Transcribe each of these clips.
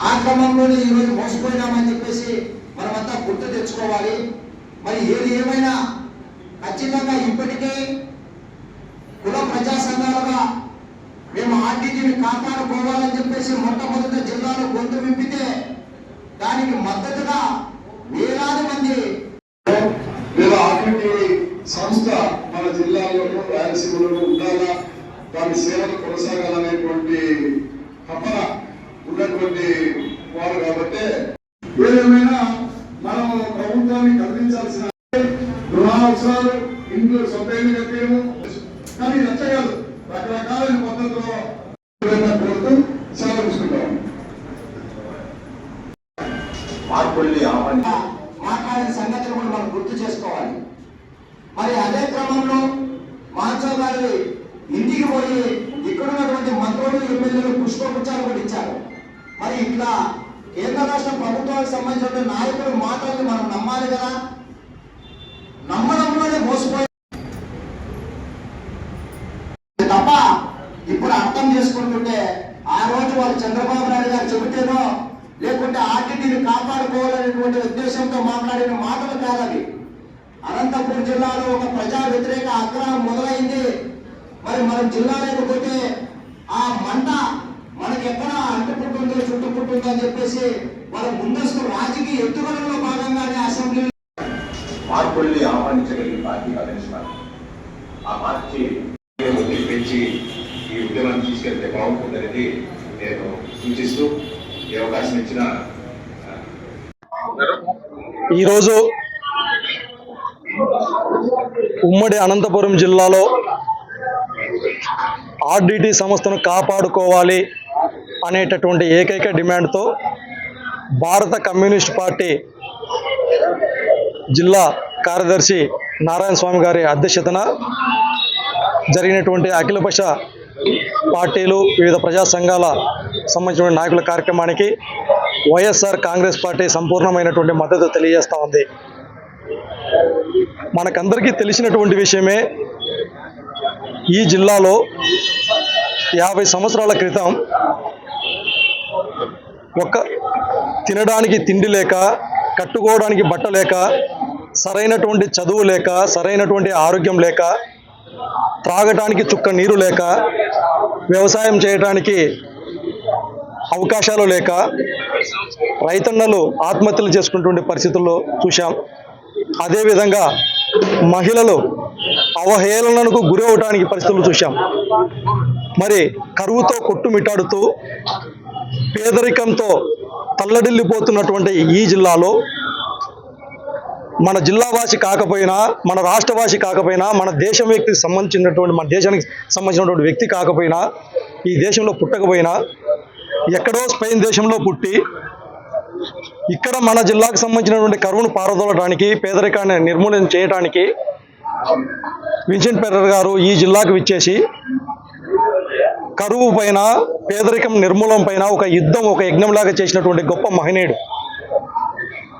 ఆ క్రమంలోనే ఈరోజు మోసపోయినామని చెప్పేసి మనమంతా గుర్తు తెచ్చుకోవాలి. మరి ఏది ఏమైనా ఖచ్చితంగా ఇప్పటికే కుల ప్రజా సంఘాలుగా మేము ఆర్టీజీని కాపాడుకోవాలని చెప్పేసి మొట్టమొదటి జిల్లాలో గొంతు విప్పితే దానికి మద్దతుగా వేలాది మంది లేదా ఆర్టీటీ సంస్థ మన జిల్లాలోనూ రాయలసీమలోనూ ఉండాలా? దాని సేవలు కొనసాగాలనేటువంటి తపన ఉన్నటువంటి వారు కాబట్టి ఏదేమైనా మనం ప్రభుత్వాన్ని కల్పించాల్సిన గృహ అవసరాలు ఇంట్లో సొంత ఇల్లు కట్టేయము. కానీ నచ్చగలదు అట్లా రకరకాలైన పద్ధతిలో కోరుతూ సెలవు తీసుకుంటాం మార్పుల్ని ఆహ్వాని మాట్లాడిన సంగతిని కూడా మనం గుర్తు చేసుకోవాలి మరి అదే క్రమంలో మాన్సో గారి ఇంటికి పోయి ఇక్కడ ఉన్నటువంటి మంత్రులు ఎమ్మెల్యేలు పుష్పగుచ్చాలు కూడా ఇచ్చారు మరి ఇట్లా కేంద్ర రాష్ట్ర ప్రభుత్వానికి సంబంధించిన నాయకుల మాటల్ని మనం నమ్మాలి కదా నమ్మడంలోనే మోసపోయి తప్ప ఇప్పుడు అర్థం చేసుకుంటుంటే ఆ రోజు వాళ్ళు చంద్రబాబు నాయుడు గారు చెబితేనో లేకుంటే ఆర్టీటీని కాపాడుకోవాలనేటువంటి ఉద్దేశంతో మాట్లాడిన మాటలు కాదవి అనంతపురం జిల్లాలో ఒక ప్రజా వ్యతిరేక ఆగ్రహం మొదలైంది మరి మనం జిల్లా లేకపోతే ఆ మంట మనకి ఎక్కడ చుట్టుకుంటుందో అని చెప్పేసి వాళ్ళ ముందస్తు రాజకీయ ఎత్తుగడలో భాగంగానే అసెంబ్లీ మార్పుల్ని ఆహ్వానించగలిగిన పార్టీ పార్టీ. ఆ పార్టీ ఒత్తిడి పెంచి ఈ ఉద్యమాన్ని తీసుకెళ్తే బాగుంటుందనేది నేను సూచిస్తూ ఈ అవకాశం ఇచ్చిన ఈరోజు ఉమ్మడి అనంతపురం జిల్లాలో ఆర్డిటి సంస్థను కాపాడుకోవాలి. అనేటటువంటి ఏకైక డిమాండ్తో భారత కమ్యూనిస్ట్ పార్టీ జిల్లా కార్యదర్శి నారాయణ స్వామి గారి అధ్యక్షతన జరిగినటువంటి అఖిలపక్ష పార్టీలు వివిధ ప్రజా సంఘాల సంబంధించిన నాయకుల కార్యక్రమానికి వైఎస్ఆర్ కాంగ్రెస్ పార్టీ సంపూర్ణమైనటువంటి మద్దతు తెలియజేస్తూ ఉంది. మనకందరికీ తెలిసినటువంటి విషయమే ఈ జిల్లాలో యాభై సంవత్సరాల క్రితం ఒక తినడానికి తిండి లేక కట్టుకోవడానికి బట్ట లేక సరైనటువంటి చదువు లేక సరైనటువంటి ఆరోగ్యం లేక త్రాగటానికి చుక్క నీరు లేక వ్యవసాయం చేయడానికి అవకాశాలు లేక రైతన్నలు ఆత్మహత్యలు చేసుకున్నటువంటి పరిస్థితుల్లో చూశాం. అదేవిధంగా మహిళలు అవహేళనకు గురి అవడానికి పరిస్థితులు చూశాం. మరి కరువుతో కొట్టుమిట్టాడుతూ పేదరికంతో తల్లడిల్లిపోతున్నటువంటి ఈ జిల్లాలో మన జిల్లావాసి కాకపోయినా మన రాష్ట్రవాసి కాకపోయినా మన దేశం వ్యక్తికి సంబంధించినటువంటి మన దేశానికి సంబంధించినటువంటి వ్యక్తి కాకపోయినా ఈ దేశంలో పుట్టకపోయినా ఎక్కడో స్పెయిన్ దేశంలో పుట్టి ఇక్కడ మన జిల్లాకు సంబంధించినటువంటి కరువును పారదోలడానికి పేదరికాన్ని నిర్మూలన చేయడానికి విన్సెంట్ పెర్రర్ గారు ఈ జిల్లాకు విచ్చేసి కరువు పైన పేదరికం నిర్మూలన పైన ఒక యుద్ధం ఒక యజ్ఞంలాగా చేసినటువంటి గొప్ప మహనీయుడు.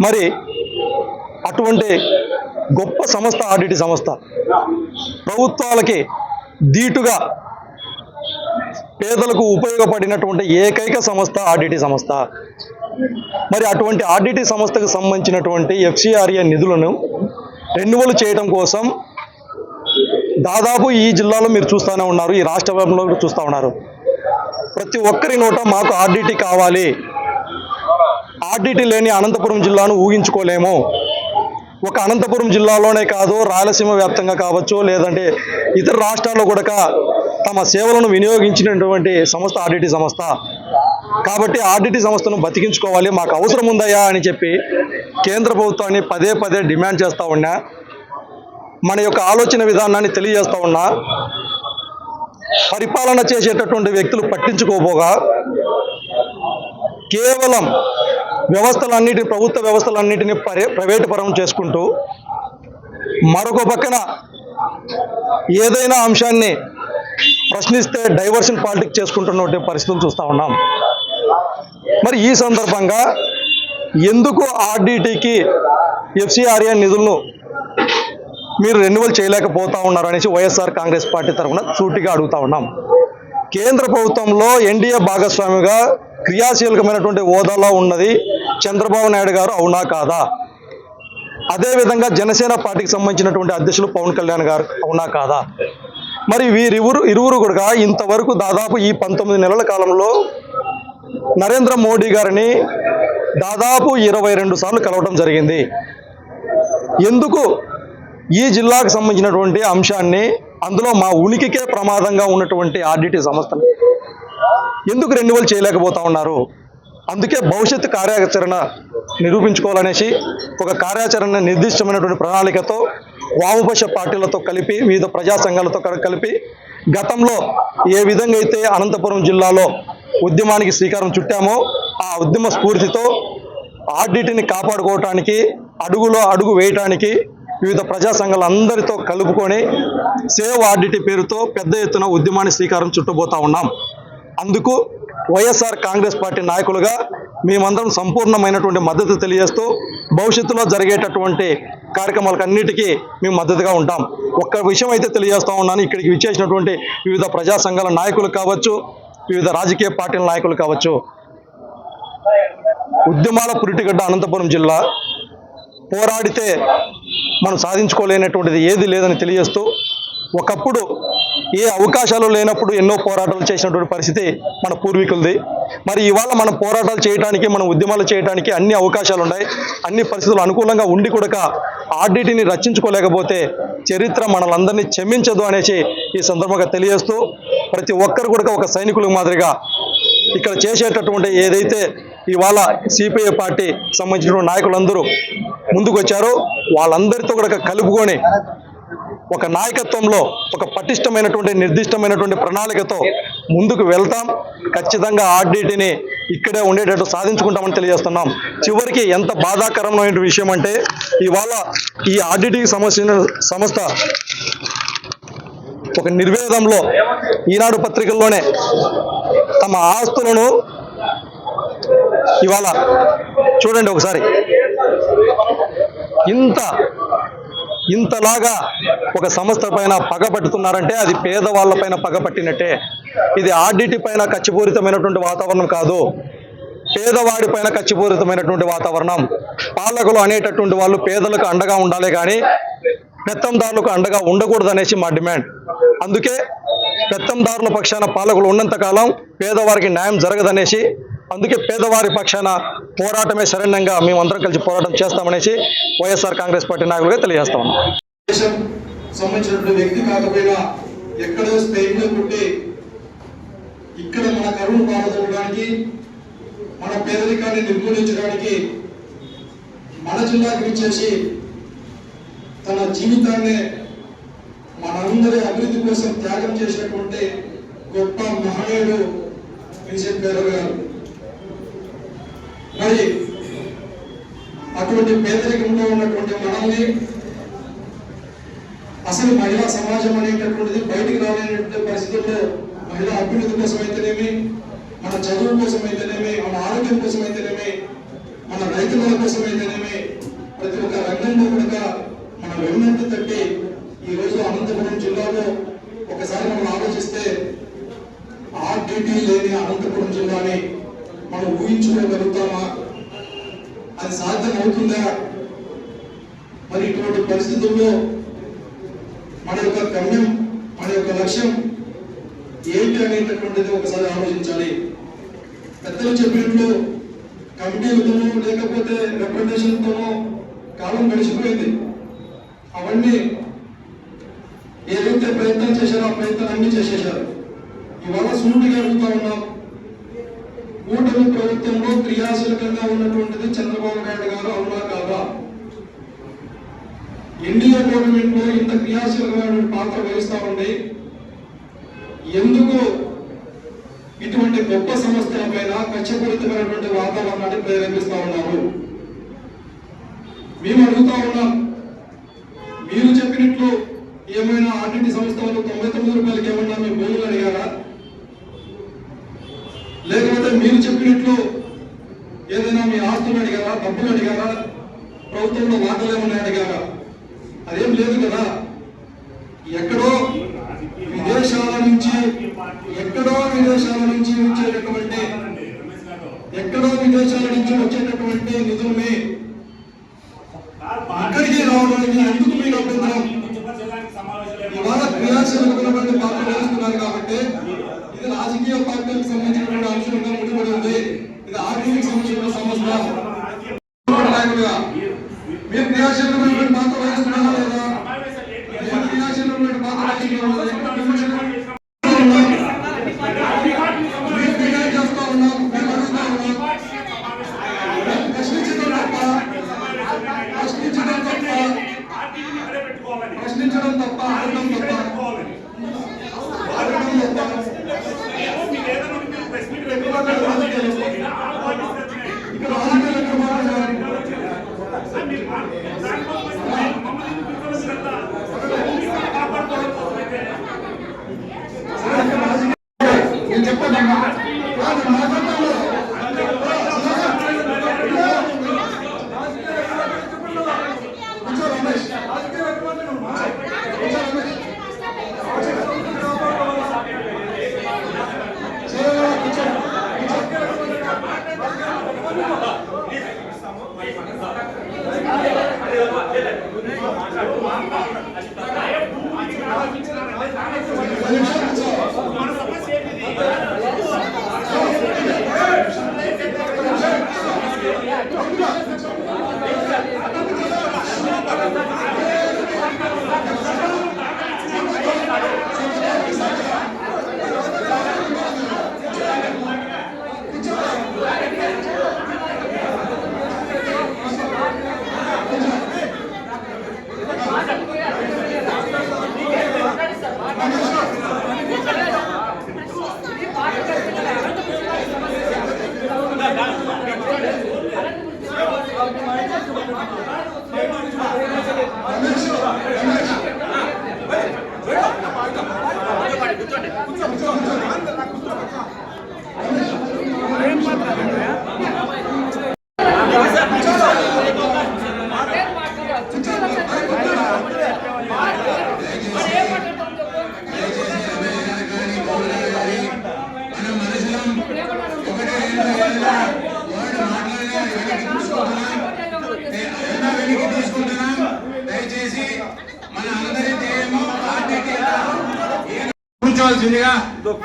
మరి అటువంటి గొప్ప సంస్థ ఆడిటి సంస్థ. ప్రభుత్వాలకి దీటుగా పేదలకు ఉపయోగపడినటువంటి ఏకైక సంస్థ ఆడిటి సంస్థ. మరి అటువంటి ఆడిటి సంస్థకు సంబంధించినటువంటి ఎఫ్సిఆర్ఏ నిధులను రెన్యువల్ చేయడం కోసం దాదాపు ఈ జిల్లాలో మీరు చూస్తూనే ఉన్నారు ఈ రాష్ట్ర వ్యాప్తంలో చూస్తూ ఉన్నారు. ప్రతి ఒక్కరి నోట మాకు ఆర్డిటి కావాలి. ఆర్డిటి లేని అనంతపురం జిల్లాను ఊహించుకోలేము. ఒక అనంతపురం జిల్లాలోనే కాదు రాయలసీమ వ్యాప్తంగా కావచ్చు లేదంటే ఇతర రాష్ట్రాల్లో కూడా తమ సేవలను వినియోగించినటువంటి సంస్థ ఆర్డిటి సంస్థ. కాబట్టి ఆర్డిటి సంస్థను బతికించుకోవాలి మాకు అవసరం ఉందయ్యా అని చెప్పి కేంద్ర ప్రభుత్వాన్ని పదే పదే డిమాండ్ చేస్తూ ఉన్నా. మన యొక్క ఆలోచన విధానాన్ని తెలియజేస్తూ ఉన్నా పరిపాలన చేసేటటువంటి వ్యక్తులు పట్టించుకోపోగా కేవలం వ్యవస్థలన్నిటి ప్రభుత్వ వ్యవస్థలన్నిటిని పరే ప్రైవేటు పరం చేసుకుంటూ మరొక పక్కన ఏదైనా అంశాన్ని ప్రశ్నిస్తే డైవర్షన్ పాలిటిక్స్ చేసుకుంటున్నటువంటి పరిస్థితులు చూస్తూ ఉన్నాం. మరి ఈ సందర్భంగా ఎందుకు ఆర్డీటీకి ఎఫ్సిఆర్ఏ నిధులను మీరు రెన్యువల్ చేయలేకపోతా ఉన్నారు అనేసి వైఎస్ఆర్ కాంగ్రెస్ పార్టీ తరఫున సూటిగా అడుగుతా ఉన్నాం. కేంద్ర ప్రభుత్వంలో ఎన్డీఏ భాగస్వామిగా క్రియాశీలకమైనటువంటి హోదాలో ఉన్నది చంద్రబాబు నాయుడు గారు అవునా కాదా? అదేవిధంగా జనసేన పార్టీకి సంబంధించినటువంటి అధ్యక్షులు పవన్ కళ్యాణ్ గారు అవునా కాదా? మరి వీరిరువురు ఇరువురు కూడా ఇంతవరకు దాదాపు ఈ పంతొమ్మిది నెలల కాలంలో నరేంద్ర మోడీ గారిని దాదాపు ఇరవై రెండు సార్లు కలవడం జరిగింది. ఎందుకు? ఈ జిల్లాకు సంబంధించినటువంటి అంశాన్ని అందులో మా ఉనికికే ప్రమాదంగా ఉన్నటువంటి ఆర్డిటీ సంస్థను ఎందుకు రెన్యువల్ చేయలేకపోతా ఉన్నారు? అందుకే భవిష్యత్తు కార్యాచరణ నిరూపించుకోవాలనేసి ఒక కార్యాచరణ నిర్దిష్టమైనటువంటి ప్రణాళికతో వామపక్ష పార్టీలతో కలిపి వివిధ ప్రజా సంఘాలతో కలిపి గతంలో ఏ విధంగా అయితే అనంతపురం జిల్లాలో ఉద్యమానికి శ్రీకారం చుట్టామో ఆ ఉద్యమ స్ఫూర్తితో ఆర్డిటిని కాపాడుకోవటానికి అడుగులో అడుగు వేయటానికి వివిధ ప్రజా సంఘాలందరితో కలుపుకొని సేవ్ ఆర్డిటీ పేరుతో పెద్ద ఎత్తున ఉద్యమాన్ని శ్రీకారం చుట్టబోతా ఉన్నాం. అందుకు వైఎస్ఆర్ కాంగ్రెస్ పార్టీ నాయకులుగా మేమందరం సంపూర్ణమైనటువంటి మద్దతు తెలియజేస్తూ భవిష్యత్తులో జరిగేటటువంటి కార్యక్రమాలకన్నిటికీ మేము మద్దతుగా ఉంటాం. ఒక్క విషయం అయితే తెలియజేస్తూ ఉన్నాను. ఇక్కడికి విచ్చేసినటువంటి వివిధ ప్రజా సంఘాల నాయకులు కావచ్చు వివిధ రాజకీయ పార్టీల నాయకులు కావచ్చు. ఉద్యమాల పురిటిగడ్డ అనంతపురం జిల్లా పోరాడితే మనం సాధించుకోలేనటువంటిది ఏది లేదని తెలియజేస్తూ ఒకప్పుడు ఏ అవకాశాలు లేనప్పుడు ఎన్నో పోరాటాలు చేసినటువంటి పరిస్థితి మన పూర్వీకులది. మరి ఇవాళ మనం పోరాటాలు చేయడానికి మనం ఉద్యమాలు చేయడానికి అన్ని అవకాశాలు ఉన్నాయి. అన్ని పరిస్థితులు అనుకూలంగా ఉండి కూడా ఆర్డిటిని రక్షించుకోలేకపోతే చరిత్ర మనలందరినీ క్షమించదు అనేసి ఈ సందర్భంగా తెలియజేస్తూ ప్రతి ఒక్కరు కూడా ఒక సైనికుల మాదిరిగా ఇక్కడ చేసేటటువంటి ఏదైతే ఇవాళ సిపిఐ పార్టీ సంబంధించిన నాయకులందరూ ముందుకు వచ్చారు వాళ్ళందరితో కూడా కలుపుకొని ఒక నాయకత్వంలో ఒక పటిష్టమైనటువంటి నిర్దిష్టమైనటువంటి ప్రణాళికతో ముందుకు వెళ్తాం. ఖచ్చితంగా ఆర్డీటీని ఇక్కడే ఉండేటట్టు సాధించుకుంటామని తెలియజేస్తున్నాం. చివరికి ఎంత బాధాకరమైన విషయం అంటే ఇవాళ ఈ ఆర్డిటికి సంబంధించిన సంస్థ ఒక నిర్వేదంలో ఈనాడు పత్రికల్లోనే తమ ఆస్తులను ఇవాళ చూడండి ఒకసారి. ఇంత ఇంతలాగా ఒక సంస్థ పైన పగ పట్టుతున్నారంటే అది పేదవాళ్ళ పైన పగ పట్టినట్టే. ఇది ఆర్డిటి పైన ఖచ్చిపూరితమైనటువంటి వాతావరణం కాదు. పేదవాడి పైన ఖచ్చిపూరితమైనటువంటి వాతావరణం. పాలకులు అనేటటువంటి వాళ్ళు పేదలకు అండగా ఉండాలి కానీ పెత్తందారులకు అండగా ఉండకూడదు అనేసి మా డిమాండ్. అందుకే పెత్తందారుల పక్షాన పాలకులు ఉన్నంతకాలం పేదవారికి న్యాయం జరగదనేసి అందుకే పేదవారి పక్షాన పోరాటమే శరణ్యంగా మేమందరం కలిసి పోరాటం చేస్తామనేసి వైఎస్ఆర్ కాంగ్రెస్ పార్టీ నాయకులుగా తెలియజేస్తాం. దేశం సంబంధించినటువంటి వ్యక్తి కాకపోయినా ఎక్కడో స్పెయిన్ పుట్టి ఇక్కడ మన కరువు పాల్గొనడానికి మన పేదరికాన్ని నిర్మూలించడానికి మన జిల్లాకి విచ్చేసి తన జీవితాన్ని మనందరి అభివృద్ధి కోసం త్యాగం చేసినటువంటి గొప్ప మహనీయుడు విన్సెంట్ పేరు గారు. మరి అటువంటి పేదరికంలో ఉన్నటువంటి మనల్ని అసలు మహిళా సమాజం అనేటటువంటిది బయటికి రాలేనటువంటి పరిస్థితుల్లో మహిళా అభివృద్ధి కోసం అయితేనేమి మన చదువు కోసం అయితేనేమి మన ఆరోగ్యం కోసం అయితేనేమి మన రైతుల కోసం అయితేనేమి ప్రతి ఒక్క రంగంలో కూడా మన వెన్నంటి తట్టి ఈ రోజు అనంతపురం జిల్లాలో ఒకసారి మనం ఆలోచిస్తే ఆర్టీటీ లేని అనంతపురం జిల్లాని మనం ఊహించుకోగలుగుతామా? అది సాధ్యం అవుతుందా? మరి ఇటువంటి పరిస్థితుల్లో మన యొక్క గమ్యం మన యొక్క లక్ష్యం ఏంటి అనేటటువంటిది ఒకసారి ఆలోచించాలి. పెద్దలు చెప్పినట్లు కమిటీలతోనో లేకపోతే రిప్రజెంటేషన్తోనో కాలం గడిచిపోయింది. అవన్నీ ఏదైతే ప్రయత్నం చేశారో ఆ ప్రయత్నం అన్ని చేసేశారు. ఇవాళ సూటిగా అడుగుతా ఉన్నాం. కూటమి ప్రభుత్వంలో క్రియాశీలకంగా ఉన్నటువంటిది చంద్రబాబు నాయుడు గారు అవునా కాదా? ఎన్డీఏ గవర్నమెంట్లో ఇంత క్రియాశీలకమైన పాత్ర వహిస్తా ఉంది. ఎందుకు ఇటువంటి గొప్ప సంస్థల పైన కక్షపూరితమైనటువంటి వాతావరణాన్ని ప్రేరేపిస్తా ఉన్నారు? మేము అడుగుతా ఉన్నాం. మీరు చెప్పినట్లు ఏమైనా ఆర్టీటీ సంస్థ వాళ్ళు తొంభై తొమ్మిది రూపాయలకి ఏమన్నా మేము భూములు అడిగారా? లేకపోతే మీరు చెప్పినట్లు ఏదైనా మీ ఆస్తులు అడిగారా డబ్బులు అడిగారా ప్రభుత్వంలో వాటాలు ఏమన్నా అడిగారా? అదేం లేదు కదా. ఎక్కడో విదేశాల నుంచి ఎక్కడో విదేశాల నుంచి వచ్చేటటువంటి ఎక్కడో విదేశాల నుంచి వచ్చేటటువంటి నిధుల్ని ఇక్కడికి రావడానికి ఎందుకు మీరు అభ్యంతరం ఇవాళ క్రియాశీలకులమైన పాత్ర వహిస్తున్నారు కాబట్టి ఇది రాజకీయ పార్టీలకు సంబంధించినటువంటి అంశంగా ముడిపడి ఉంది. ఇది ఆర్థిక సంబంధించిన సంస్థ. మీరు క్రియాశీలకులమైన పాత్ర వహిస్తున్నారా లేదా? మీరు క్రియాశీలకులమైన పాత్ర వహిస్తున్నారా ప్రశ్నించడం తప్ప ప్రశ్నించడం తప్ప అడగడం తప్ప అడగడం తప్ప ఇక్కడ పది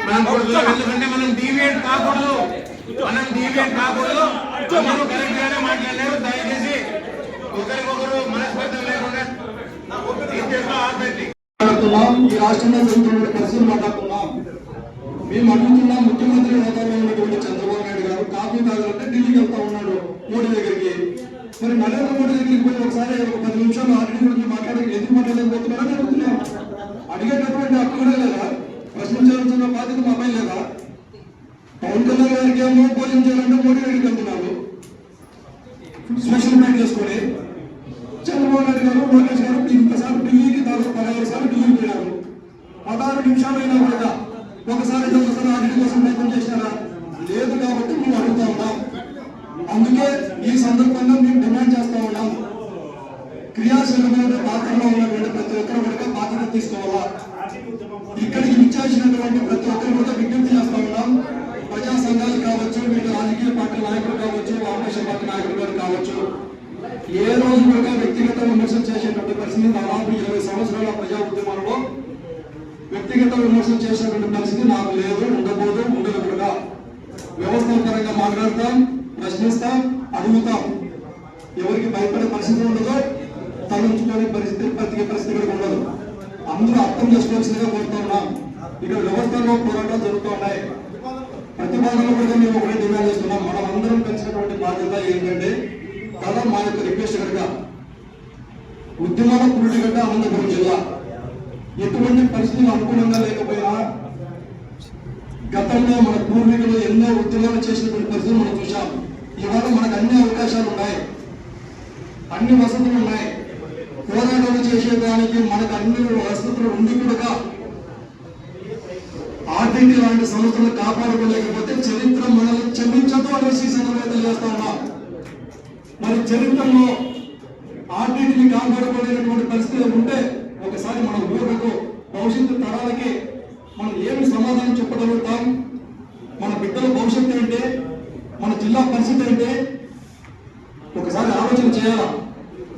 మనం కూర్చోవాలి ఎందుకంటే మనం డీవియేట్ కాకూడదు. మనం డీవియేట్ కాకూడదు. అందరూ కరెక్ట్ గానే మాట్లాడలేరు దయచేసి ఒకరికొకరు మనస్పర్ధం లేకుండా ఇంట్లో ఆపేసి ఈ రాష్ట్రంలో జరుగుతున్న పరిస్థితులు మాట్లాడుతున్నాం మేము అడుగుతున్నాం ముఖ్యమంత్రి హోదాలో ఉన్నటువంటి చంద్రబాబు నాయుడు గారు కాఫీ తాగాలంటే ఢిల్లీకి వెళ్తా ఉన్నాడు మోడీ దగ్గరికి. మరి నరేంద్ర మోడీ దగ్గరికి పోయి ఒకసారి ఒక పది నిమిషాలు ఆర్డీ గురించి మాట్లాడక ఎందుకు మాట్లాడలేకపోతున్నారని అడుగుతున్నాం. అడిగేటటువంటి హక్కు కూడా లేదా? ప్రశ్నించాల్సిన బాధ్యత మా పైన లేదా? పవన్ కళ్యాణ్ గారికి ఏమో భోజనం చేయాలంటే మోడీ గారికి వెళ్తున్నారు. స్పెషల్ మీట్ చేసుకొని చంద్రబాబు నాయుడు గారు లోకేష్ గారు ఇంతసారి ఢిల్లీకి దాదాపు పదహారు సార్లు ఢిల్లీకి వెళ్ళారు పదహారు నిమిషాలైనా కూడా ఒకసారి ఒకసారి ఆడిట్ కోసం ప్రయత్నం చేశారా లేదు కాబట్టి మేము అడుగుతా ఉన్నాం. అందుకే ఈ సందర్భంగా మేము డిమాండ్ చేస్తా ఉన్నాం. క్రియాశీలమైన పాత్రలో ఉన్నటువంటి ప్రతి ఒక్కరు కూడా బాధ్యత తీసుకోవాలా ఇక్కడికి విచ్చేసినటువంటి ప్రతి ఒక్కరు కూడా విజ్ఞప్తి చేస్తా ఉన్నాం ప్రజా సంఘాలు కావచ్చు వీళ్ళు రాజకీయ పార్టీ నాయకులు కావచ్చు ఆపరేషన్ పార్టీ నాయకులు గారు కావచ్చు ఏ రోజు కూడా వ్యక్తిగత విమర్శలు చేసేటువంటి పరిస్థితి దాదాపు ఇరవై సంవత్సరాల ప్రజా ఉద్యమంలో వ్యక్తిగత విమర్శలు చేసేటువంటి పరిస్థితి నాకు లేదు ఉండబోదు ఉండదు కూడా వ్యవస్థల పరంగా మాట్లాడతాం ప్రశ్నిస్తాం అడుగుతాం ఎవరికి భయపడే పరిస్థితి ఉండదు తలంచుకునే పరిస్థితి బ్రతికే పరిస్థితి కూడా ఉండదు అందరూ అర్థం చేసుకోవాల్సిందిగా కోరుతా ఉన్నాం ఇక్కడ పోరాటాలు జరుగుతూ ఉన్నాయి. ప్రతిపాదనలు కూడా మేము ఒకటే డిమాండ్ చేస్తున్నాం. మనం అందరం పెంచినటువంటి బాధ్యత ఏంటంటే కదా మా యొక్క రిక్వెస్ట్ కనుక ఉద్యమాల పురుటిగడ్డ అనంతపురం జిల్లా. ఎటువంటి పరిస్థితులు అనుకూలంగా లేకపోయినా గతంలో మన పూర్వీకులు ఎన్నో ఉద్యమాలు చేసినటువంటి పరిస్థితులు మనం చూసాం ఇవాళ మనకు అన్ని అవకాశాలు ఉన్నాయి. అన్ని వసతులు ఉన్నాయి. పోరాటాలు చేసేదానికి మనకు అన్ని వసతులు ఉండి కూడా ఆర్థిక లాంటి సంస్థలు కాపాడుకోలేకపోతే చరిత్ర మనల్ని క్షమించదు అనేసి ఈ సందర్భంగా తెలియజేస్తా ఉన్నాం. మరి చరిత్రలో ఆర్థికని కాపాడుకోలేనటువంటి పరిస్థితి ఉంటే ఒకసారి మన ఊరుకు భవిష్యత్తు తరాలకి మనం ఏమి సమాధానం చెప్పగలుగుతాం? మన బిడ్డల భవిష్యత్తు ఏంటి? మన జిల్లా పరిస్థితి ఏంటి? ఒకసారి ఆలోచన చేయాలా?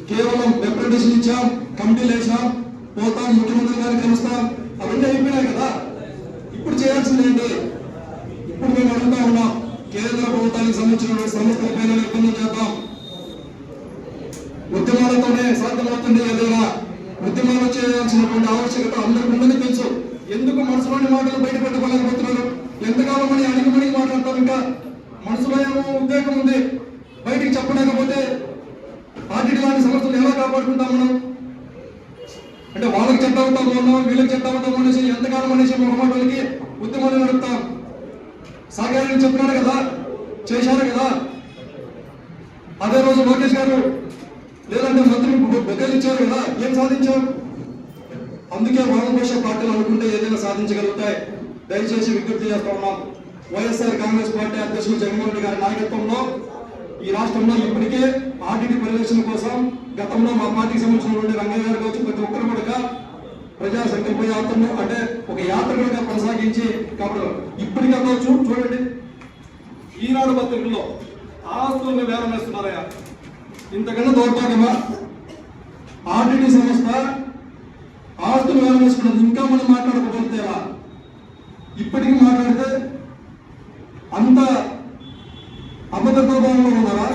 కేవలం రిప్రజెంటేషన్ ఇచ్చాం కమిటీలు వేసాం పోతాం ముఖ్యమంత్రి గారిని కలుస్తాం అవన్నీ అయిపోయినాయి కదా. ఇప్పుడు చేయాల్సిందేంటి ఇప్పుడు మేము అడుగుతా ఉన్నాం కేంద్ర ప్రభుత్వానికి సంబంధించిన సంస్థల పైన నిర్బంధం చేద్దాం. ఉద్యమాలతోనే సాధ్యమవుతుంది ఏదైనా. ఉద్యమాలు చేయాల్సినటువంటి ఆవశ్యకత అందరికి ఉందని తెలుసు. ఎందుకు మనసులోని మాటలు బయట పెట్టుకోలేకపోతున్నారు ఎంతకాలం అని అడిగిమని మాట్లాడతాం ఇంకా? మనసులో ఏమో ఉద్వేగం ఉంది. బయటికి చెప్పలేకపోతే పార్టీ లాంటి సంస్థలు ఎలా కాపాడుకుంటాం మనం? అంటే వాళ్ళకి చెప్తా ఉంటాం ఉన్నాం వీళ్ళకి చెడ్డ ఉంటాం అనేసి ఎంతకాలం అనేసి వాళ్ళకి ఉద్యమాలు నడుపుతాం. సాగారని చెప్పినాడు కదా చేశారు కదా. అదే రోజు లోకేష్ గారు లేదంటే మంత్రి బెగ్గలు ఇచ్చారు కదా ఏం సాధించాం అందుకే వామపక్ష పార్టీలు అనుకుంటే ఏదైనా సాధించగలుగుతాయి. దయచేసి విజ్ఞప్తి చేస్తా ఉన్నాం. వైఎస్ఆర్ కాంగ్రెస్ పార్టీ అధ్యక్షులు జగన్మోహన్ రెడ్డి గారి నాయకత్వంలో ఈ రాష్ట్రంలో ఇప్పటికే ఆర్టీటీ పరిరక్షణ కోసం గతంలో మా పార్టీకి సంబంధించినటువంటి రంగయ్య గారు కావచ్చు ప్రతి ఒక్కరు కూడా ప్రజా సంకల్ప యాత్రను అంటే ఒక యాత్రగా కొనసాగించి కాబట్టి ఇప్పటికే కావచ్చు చూడండి. ఈనాడు పత్రికల్లో ఆస్తులను వేలం వేస్తున్నారయ్యా ఇంతకన్నా దౌర్భాగ్యమా? ఆర్టీడీ సంస్థ ఆస్తులు వేలం వేసుకున్నది ఇంకా మనం మాట్లాడకపోతేవా ఇప్పటికీ మాట్లాడితే అంత అభద్రతా భావంలో ఉన్నారా?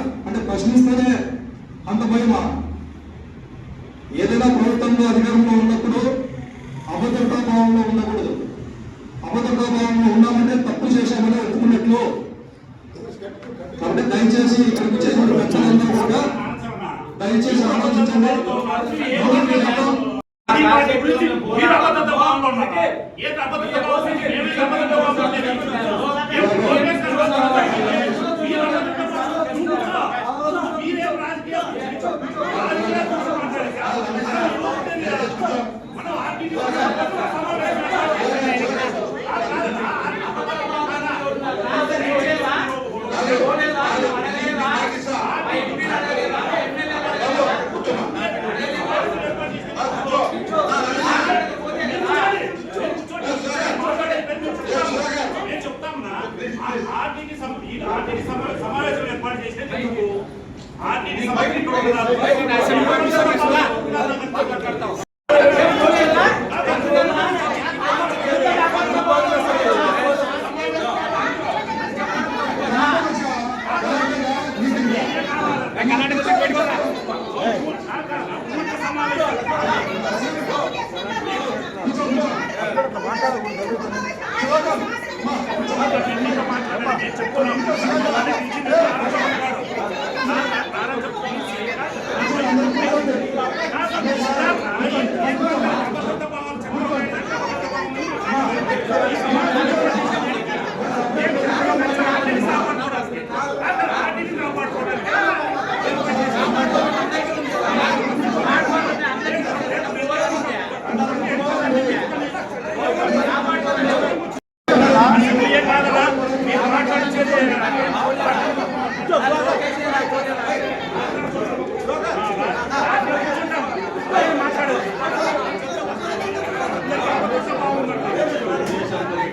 Get to put on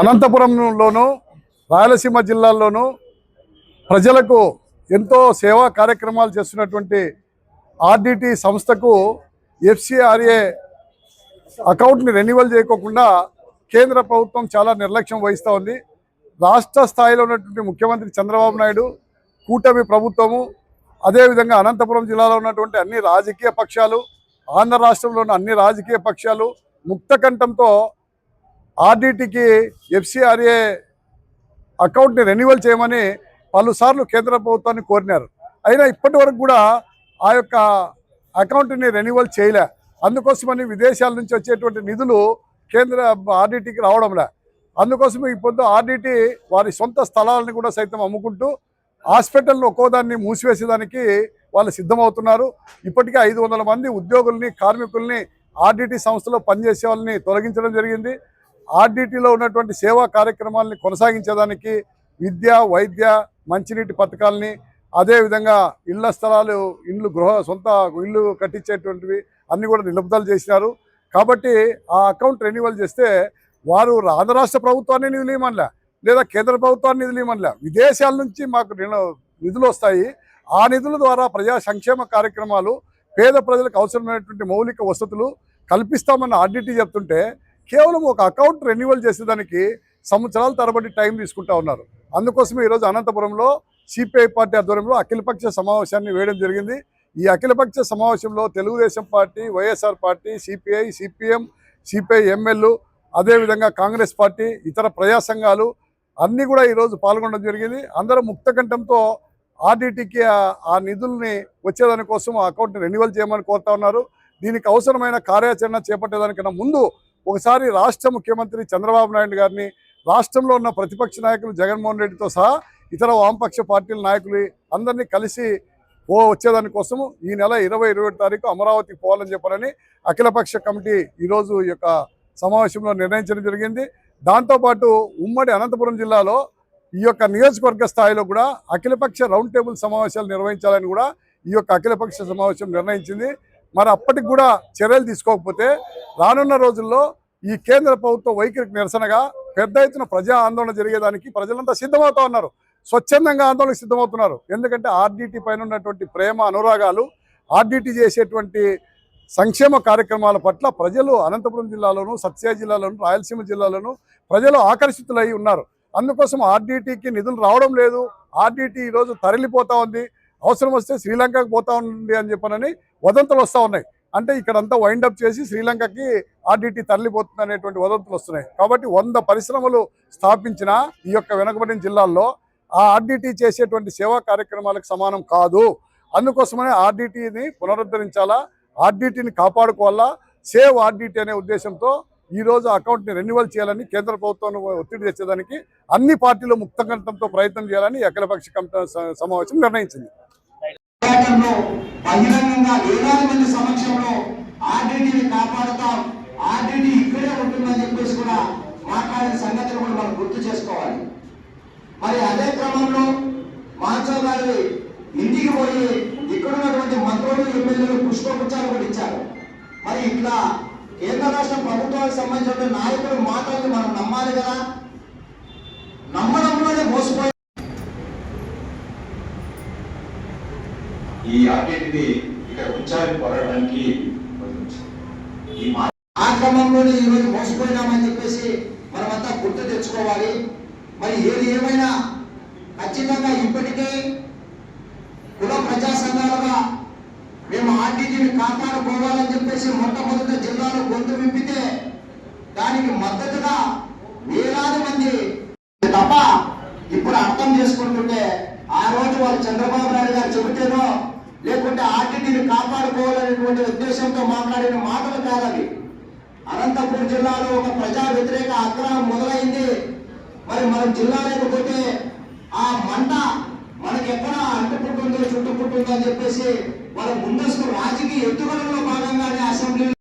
అనంతపురంలోను Rayalaseema జిల్లాల్లోనూ ప్రజలకు ఎంతో సేవా కార్యక్రమాలు చేస్తున్నటువంటి ఆర్డిటి సంస్థకు ఎఫ్సిఆర్ఏ అకౌంట్ని రెన్యువల్ చేయకోకుండా కేంద్ర ప్రభుత్వం చాలా నిర్లక్ష్యం వహిస్తూ ఉంది. రాష్ట్ర స్థాయిలో ఉన్నటువంటి ముఖ్యమంత్రి చంద్రబాబు నాయుడు కూటమి ప్రభుత్వము అదేవిధంగా అనంతపురం జిల్లాలో ఉన్నటువంటి అన్ని రాజకీయ పక్షాలు ఆంధ్ర రాష్ట్రంలో ఉన్న అన్ని రాజకీయ పక్షాలు ముక్తకంఠంతో ఆర్డీటీకి ఎఫ్సిఆర్ఏ అకౌంట్ని రెన్యువల్ చేయమని పలుసార్లు కేంద్ర ప్రభుత్వాన్ని కోరినారు. అయినా ఇప్పటి వరకు కూడా ఆ యొక్క అకౌంట్ని రెన్యువల్ చేయలే. అందుకోసమని విదేశాల నుంచి వచ్చేటువంటి నిధులు కేంద్ర ఆర్డీటీకి రావడంలే. అందుకోసం ఇప్పుడు ఆర్డీటీ వారి సొంత స్థలాలను కూడా సైతం అమ్ముకుంటూ హాస్పిటల్లో ఒక్కోదాన్ని మూసివేసేదానికి వాళ్ళు సిద్ధమవుతున్నారు. ఇప్పటికే ఐదు వందల మంది ఉద్యోగుల్ని కార్మికుల్ని ఆర్డీటీ సంస్థలో పనిచేసే వాళ్ళని తొలగించడం జరిగింది. ఆర్డిటీలో ఉన్నటువంటి సేవా కార్యక్రమాలని కొనసాగించేదానికి విద్య వైద్య మంచినీటి పథకాలని అదేవిధంగా ఇళ్ళ స్థలాలు ఇల్లు గృహ సొంత ఇల్లు కట్టించేటువంటివి అన్నీ కూడా నిలుపుదల చేసినారు. కాబట్టి ఆ అకౌంట్ రెన్యువల్ చేస్తే వారు ఆంధ్ర రాష్ట్ర ప్రభుత్వాన్ని నిధులు ఇవ్వమనిలే లేదా కేంద్ర ప్రభుత్వాన్ని నిధులు ఇవ్వమనిలే విదేశాల నుంచి మాకు నిధులు వస్తాయి. ఆ నిధుల ద్వారా ప్రజా సంక్షేమ కార్యక్రమాలు పేద ప్రజలకు అవసరమైనటువంటి మౌలిక వసతులు కల్పిస్తామన్న ఆర్డిటీ చెప్తుంటే కేవలం ఒక అకౌంట్ రెన్యువల్ చేసేదానికి సంవత్సరాల తరబడి టైం తీసుకుంటా ఉన్నారు. అందుకోసమే ఈరోజు అనంతపురంలో సిపిఐ పార్టీ ఆధ్వర్యంలో అఖిలపక్ష సమావేశాన్ని వేయడం జరిగింది. ఈ అఖిలపక్ష సమావేశంలో Telugu Desam party YSR party CPI CPM CPI ML అదేవిధంగా కాంగ్రెస్ పార్టీ ఇతర ప్రజా సంఘాలు అన్నీ కూడా ఈరోజు పాల్గొనడం జరిగింది. అందరూ ముక్తకంఠంతో ఆర్డీటీకి ఆ నిధుల్ని వచ్చేదాని కోసం ఆ అకౌంట్ని రెన్యువల్ చేయమని కోరుతా ఉన్నారు. దీనికి అవసరమైన కార్యాచరణ చేపట్టేదానికన్నా ముందు ఒకసారి రాష్ట్ర ముఖ్యమంత్రి చంద్రబాబు నాయుడు గారిని రాష్ట్రంలో ఉన్న ప్రతిపక్ష నాయకులు జగన్మోహన్ రెడ్డితో సహా ఇతర వామపక్ష పార్టీల నాయకులు అందరినీ కలిసి ఓ వచ్చేదాని కోసము ఈ నెల ఇరవై ఇరవై తారీఖు అమరావతికి పోవాలని చెప్పాలని అఖిలపక్ష కమిటీ ఈరోజు ఈ యొక్క సమావేశంలో నిర్ణయించడం జరిగింది. దాంతోపాటు ఉమ్మడి అనంతపురం జిల్లాలో ఈ యొక్క నియోజకవర్గ స్థాయిలో కూడా అఖిలపక్ష రౌండ్ టేబుల్ సమావేశాలు నిర్వహించాలని కూడా ఈ యొక్క అఖిలపక్ష సమావేశం నిర్ణయించింది. మరి అప్పటికి కూడా చర్యలు తీసుకోకపోతే రానున్న రోజుల్లో ఈ కేంద్ర ప్రభుత్వ వైఖరికి నిరసనగా పెద్ద ఎత్తున ప్రజా ఆందోళన జరిగేదానికి ప్రజలంతా సిద్ధమవుతా ఉన్నారు. స్వచ్ఛందంగా ఆందోళనకు సిద్ధమవుతున్నారు. ఎందుకంటే ఆర్డీటీ పైన ఉన్నటువంటి ప్రేమ అనురాగాలు ఆర్డీటీ చేసేటువంటి సంక్షేమ కార్యక్రమాల పట్ల ప్రజలు అనంతపురం జిల్లాలోను సత్య జిల్లాలోను రాయలసీమ జిల్లాలోను ప్రజలు ఆకర్షితులై ఉన్నారు. అందుకోసం ఆర్డీటీకి నిధులు రావడం లేదు. ఆర్డీటీ ఈరోజు తరలిపోతా ఉంది. అవసరం వస్తే శ్రీలంకకు పోతా ఉంది అని చెప్పనని వదంతులు వస్తూ ఉన్నాయి. అంటే ఇక్కడంతా వైండప్ చేసి శ్రీలంకకి ఆర్డీటీ తరలిపోతుంది అనేటువంటి వదంతులు వస్తున్నాయి. కాబట్టి వంద పరిశ్రమలు స్థాపించిన ఈ యొక్క వెనుకబడిన జిల్లాల్లో ఆ ఆర్డీటీ చేసేటువంటి సేవా కార్యక్రమాలకు సమానం కాదు. అందుకోసమనే ఆర్డీటీని పునరుద్ధరించాలా ఆర్డీటీని కాపాడుకోవాలా సేవ్ ఆర్డీటీ అనే ఉద్దేశంతో ఈ రోజు అకౌంట్ని రెన్యువల్ చేయాలని కేంద్ర ప్రభుత్వం ఒత్తిడి తెచ్చేదానికి అన్ని పార్టీలు ముక్తకంఠంతో ప్రయత్నం చేయాలని ఏకలపక్ష కమిటీ సమావేశం నిర్ణయించింది. పోరాటంలో బహిరంగంగా వేలాది మంది సమక్షంలో ఆర్డీటీని కాపాడుతాం. ఆర్డీటీ ఇక్కడే ఉంటుందని చెప్పేసి కూడా మాట్లాడిన సంగతిని కూడా మనం గుర్తు చేసుకోవాలి. మరి అదే క్రమంలో మాంచో గారి ఇంటికి పోయి ఇక్కడ ఉన్నటువంటి మంత్రులు ఎమ్మెల్యేలు పుష్పగుచ్చాలు కూడా ఇచ్చారు. మరి ఇట్లా కేంద్ర రాష్ట్ర ప్రభుత్వానికి సంబంధించిన నాయకుల మాటల్ని మనం నమ్మాలి కదా. నమ్మడంలోనే మోసపోయి ఈ ఆర్డీటీని ఇక్కడ ఉంచాలని పోరాడడానికి ఈ మా ఆ క్రమంలోనే ఈరోజు మోసపోయినామని చెప్పేసి మనమంతా గుర్తు తెచ్చుకోవాలి. మరి ఏది ఏమైనా ఖచ్చితంగా ఇప్పటికే కుల ప్రజా సంఘాలుగా మేము ఆర్టీజీని కాపాడుకోవాలని చెప్పేసి మొట్టమొదటి జిల్లాలో గొంతు విప్పితే దానికి మద్దతుగా వేలాది మంది తప్ప ఇప్పుడు అర్థం చేసుకుంటుంటే ఆ రోజు వాళ్ళు చంద్రబాబు నాయుడు గారు చెబితేనో లేకుంటే ఆర్టీటీని కాపాడుకోవాలనేటువంటి ఉద్దేశంతో మాట్లాడిన మాటలు కాదవి. అనంతపురం జిల్లాలో ఒక ప్రజా వ్యతిరేక ఆగ్రహం మొదలైంది. మరి మనం జిల్లా లేకపోతే ఆ మంట మనకి ఎక్కడ అంటుకుంటుందో చుట్టుకుంటుందో అని చెప్పేసి వాళ్ళ ముందస్తు రాజకీయ ఎత్తుగడలో భాగంగానే అసెంబ్లీ